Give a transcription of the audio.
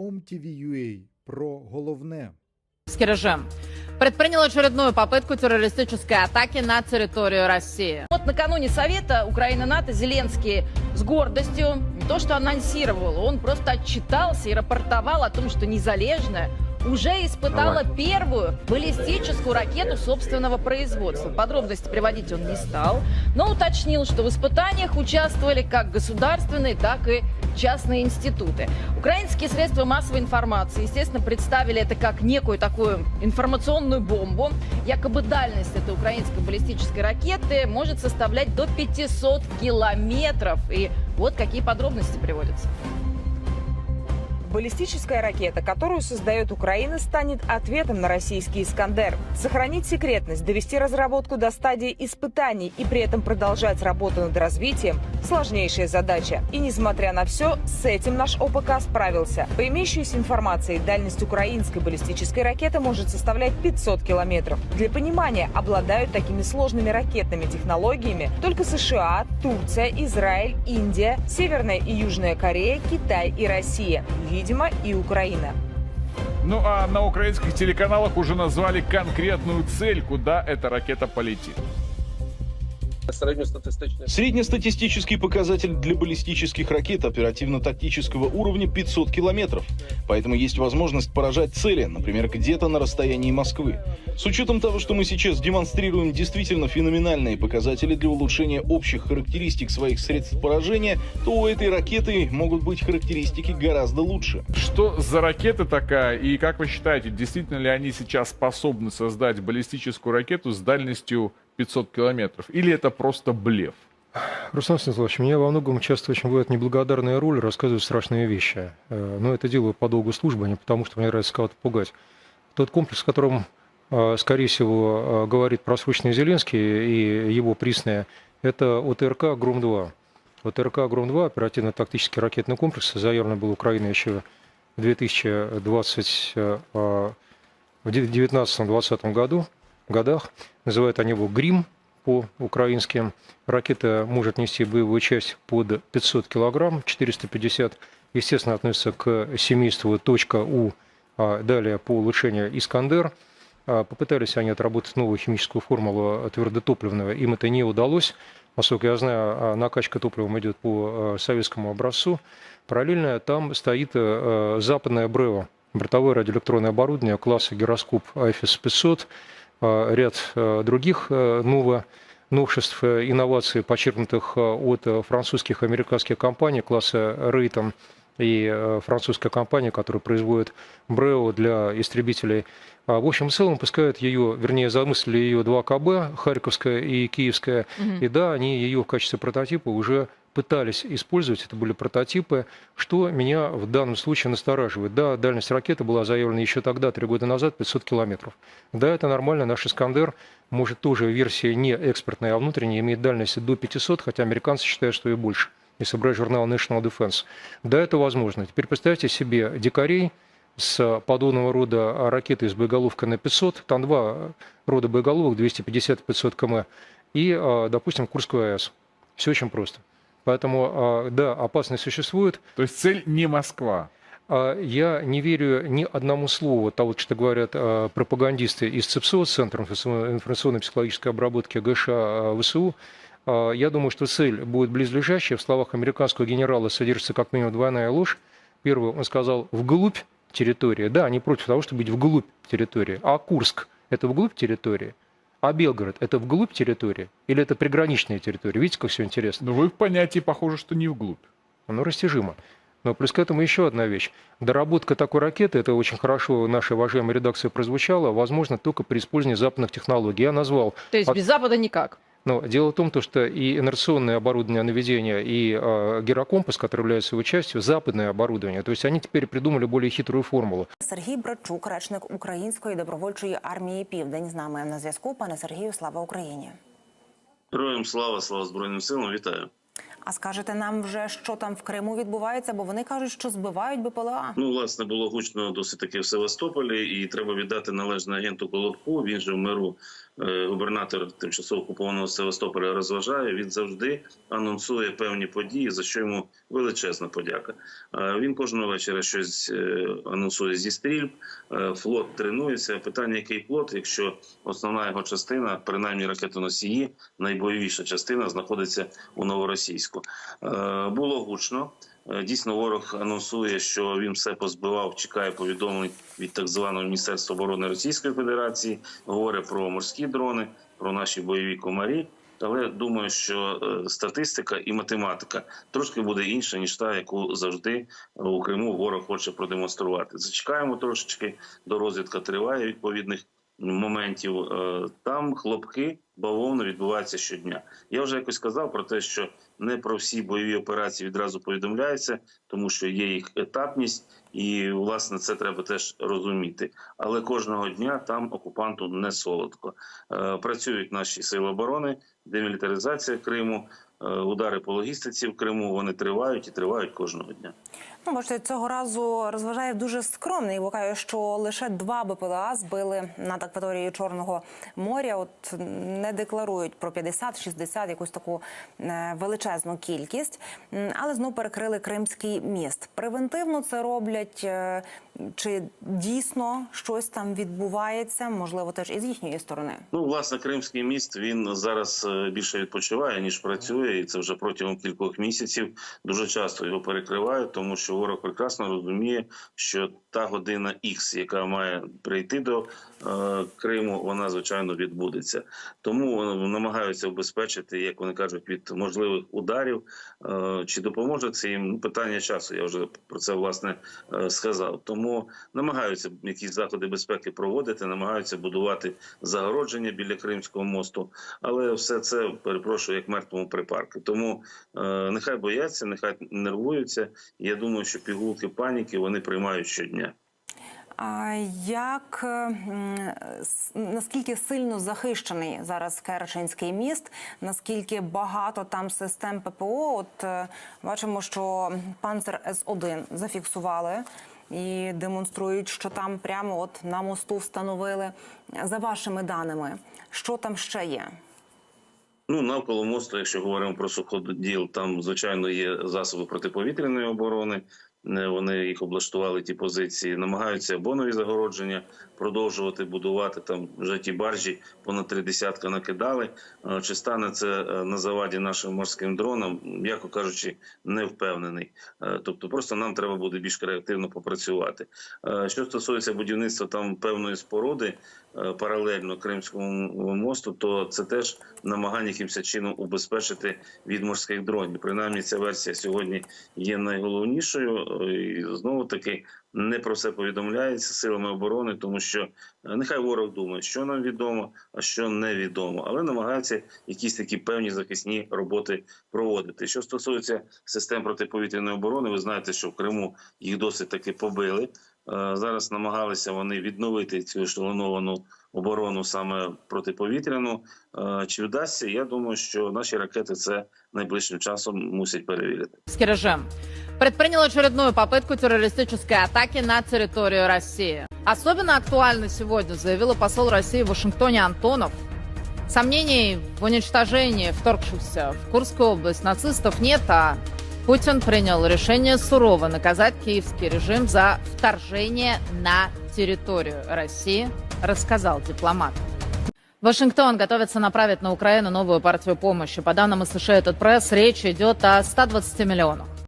OMTV.ua про головне. Российский режим предпринял очередную попытку террористической атаки на территорию России. Вот накануне совета Украина-НАТО Зеленский с гордостью не то что анонсировал, он просто отчитался и рапортовал о том, что Незалежная уже испытала первую баллистическую ракету собственного производства. Подробности приводить он не стал, но уточнил, что в испытаниях участвовали как государственные, так и частные институты. Украинские средства массовой информации, естественно, представили это как некую такую информационную бомбу. Якобы дальность этой украинской баллистической ракеты может составлять до 500 километров. И вот какие подробности приводятся. Баллистическая ракета, которую создает Украина, станет ответом на российский «Искандер». Сохранить секретность, довести разработку до стадии испытаний и при этом продолжать работу над развитием – сложнейшая задача. И несмотря на все, с этим наш ОПК справился. По имеющейся информации, дальность украинской баллистической ракеты может составлять 500 километров. Для понимания, обладают такими сложными ракетными технологиями только США, Турция, Израиль, Индия, Северная и Южная Корея, Китай и Россия видимо, и Украина. Ну а на украинских телеканалах уже назвали конкретную цель, куда эта ракета полетит. Середньостатистичний Среднестатистический показатель для баллистических ракет оперативно-тактического уровня 500 километров. Поэтому есть возможность поражать цели, например, где-то на расстоянии Москвы. С учетом того, что мы сейчас демонстрируем действительно феноменальные показатели для улучшения общих характеристик своих средств поражения, то у этой ракеты могут быть характеристики гораздо лучше. Что за ракета такая и как вы считаете, действительно ли они сейчас способны создать баллистическую ракету с дальностью 500 километров? Или это просто блеф? Руслан Станиславович, меня во многом часто очень бывает неблагодарная роль рассказывать страшные вещи. Э, Но это делаю по долгу службы, а не потому, что мне нравится кого-то пугать. Тот комплекс, о котором, э, скорее всего, э, говорит просроченный Зеленский и его присные, это ОТРК «Гром-2». ОТРК «Гром-2» оперативно-тактический ракетный комплекс, заявлен был Украиной еще в 2020, в 2019-2020 году, годах. Называют они его «Грим» по-украински. Ракета может нести боевую часть под 500 килограмм, 450, естественно, относится к семейству .У, а далее по улучшению «Искандер». А Попытались они отработать новую химическую формулу твердотопливного, им это не удалось. Насколько я знаю, а накачка топливом идет по э, советскому образцу. Параллельно там стоит западное БРЭО, бортовое радиоэлектронное оборудование класса гироскоп АФС 500, э, ряд э, других э, ново новшеств, э, инноваций, почерпнутых э, от э, французских и американских компаний класса Рейтон и э, французская компания, которая производит БРЭО для истребителей. А, В общем и целом пускают ее, вернее, замыслили ее два КБ, Харьковская и Киевская. И да, они ее в качестве прототипа уже пытались использовать, это были прототипы, что меня в данном случае настораживает. Да, дальность ракеты была заявлена еще тогда, три года назад, 500 километров. Да, это нормально, наш «Искандер» может тоже в версии не экспортная, а внутренняя, имеет дальность до 500, хотя американцы считают, что и больше, если брать журнал National Defense. Да, это возможно. Теперь представьте себе дикарей, с подобного рода ракетой с боеголовкой на 500, там два рода боеголовок, 250-500 км, и, а, допустим, Курскую АЭС. Все очень просто. Поэтому, а, да, опасность существует. То есть цель не Москва. А Я не верю ни одному слову того, что говорят а, пропагандисты из ЦИПСО, Центра информационно-психологической обработки ГШ ВСУ. Я думаю, что цель будет близлежащая. В словах американского генерала содержится как минимум двойная ложь. Первый, он сказал, вглубь территории. Да, они против того, чтобы быть вглубь территории. А Курск – это вглубь территории? А Белгород – это вглубь территории? Или это приграничная территория? Видите, как все интересно? Но вы в понятии похоже, что не вглубь. Оно растяжимо. Но плюс к этому еще одна вещь. Доработка такой ракеты, это очень хорошо в нашей уважаемой редакции прозвучало, возможно только при использовании западных технологий. Я назвал... То есть от- без Запада никак. Но дело в том, то, что и инерционное оборудование наведения, и э, гирокомпас, который является его частью, западное оборудование. То есть они теперь придумали более хитрую формулу. Сергій Брачук, речник Української добровольчої армії Південь, з нами на зв'язку. Пане Сергію, слава Україні. Героям слава, слава Збройним силам, вітаю. А скажете нам вже, що там в Криму відбувається? Бо вони кажуть, що збивають БПЛА. Ну, власне, було гучно досить таки в Севастополі, і треба віддати належне агенту Колобку. Він же в миру е, губернатор тимчасово окупованого Севастополя розважає. Він завжди анонсує певні події, за що йому величезна подяка. Е, Він кожного вечора щось е, анонсує зі стрільб. Флот тренується. Питання, який флот, якщо основна його частина, принаймні ракетоносії, найбойовіша частина, знаходиться у новоросійську. Е, Було гучно. Е, Дійсно, ворог анонсує, що він все позбивав. Чекає повідомлень від так званого Міністерства оборони Російської Федерації. Говорить про морські дрони, про наші бойові комарі. Але думаю, що е, статистика і математика трошки буде інша ніж та, яку завжди у Криму ворог хоче продемонструвати. Зачекаємо трошечки. До розвідка триває відповідних моментів. Там хлопки бавовно відбуваються щодня. Я вже якось казав про те, що не про всі бойові операції відразу повідомляється, тому що є їх етапність, і власне це треба теж розуміти. Але кожного дня там окупанту не солодко. Е, Працюють наші сили оборони, демілітаризація Криму, е, удари по логістиці в Криму. Вони тривають і тривають кожного дня. Ну, бачите, цього разу розважає дуже скромний, бо каже, що лише два БПЛА збили над акваторією Чорного моря. От не декларують про 50-60, якусь таку е, величезну кількість, М, але знов перекрили Кримський міст. Превентивно це роблять. Чи дійсно щось там відбувається? Можливо, теж і з їхньої сторони. Ну, власне, Кримський міст він зараз е, більше відпочиває ніж працює, і це вже протягом кількох місяців. Дуже часто його перекривають, тому що ворог прекрасно розуміє, що та година Х, яка має прийти до е, Криму, вона звичайно відбудеться. Тому намагаються обезпечити, як вони кажуть, від можливих ударів. Е, чи допоможе це їм? Ну, питання часу. Я вже про це власне е, сказав. Тому намагаються якісь заходи безпеки проводити, намагаються будувати загородження біля Кримського мосту, але все це перепрошую як мертвому припарку. Тому е, нехай бояться, нехай нервуються. Я думаю, що пігулки паніки вони приймають щодня. А як е, наскільки сильно захищений зараз Керченський міст? Наскільки багато там систем ППО? От е, бачимо, що панцер С 1 зафіксували і демонструють, що там прямо от на мосту встановили. За вашими даними, що там ще є? Ну, навколо мосту, якщо говоримо про суходіл, там звичайно є засоби протиповітряної оборони. Вони їх облаштували ті позиції, намагаються або нові загородження продовжувати будувати. Там вже ті баржі понад три десятка накидали. Е, Чи стане це е, на заваді нашим морським дронам? М'яко кажучи, не впевнений. Е, Тобто, просто нам треба буде більш креативно попрацювати. Що стосується будівництва там певної споруди паралельно Кримському мосту, то це теж намагання якимось чином убезпечити від морських дронів. Принаймні, ця версія сьогодні є найголовнішою. Знову таки не про це повідомляється силами оборони, тому що е, нехай ворог думає, що нам відомо, а що невідомо, але намагаються якісь такі певні захисні роботи проводити. Що стосується систем протиповітряної оборони, ви знаєте, що в Криму їх досить таки побили. Е, Зараз намагалися вони відновити цю ешелоновану оборону саме протиповітряну. Е, Чи вдасться? Я думаю, що наші ракети це найближчим часом мусять перевірити. Российский режим предпринял очередную попытку террористической атаки на территорию России. Особенно актуально сегодня заявил посол России в Вашингтоне Антонов. Сомнений в уничтожении вторгшихся в Курскую область нацистов нет, а Путин принял решение сурово наказать киевский режим за вторжение на территорию России, рассказал дипломат. Вашингтон готовится направить на Украину новую партию помощи. По данным США, этот пресс, речь идет о 120 миллионах.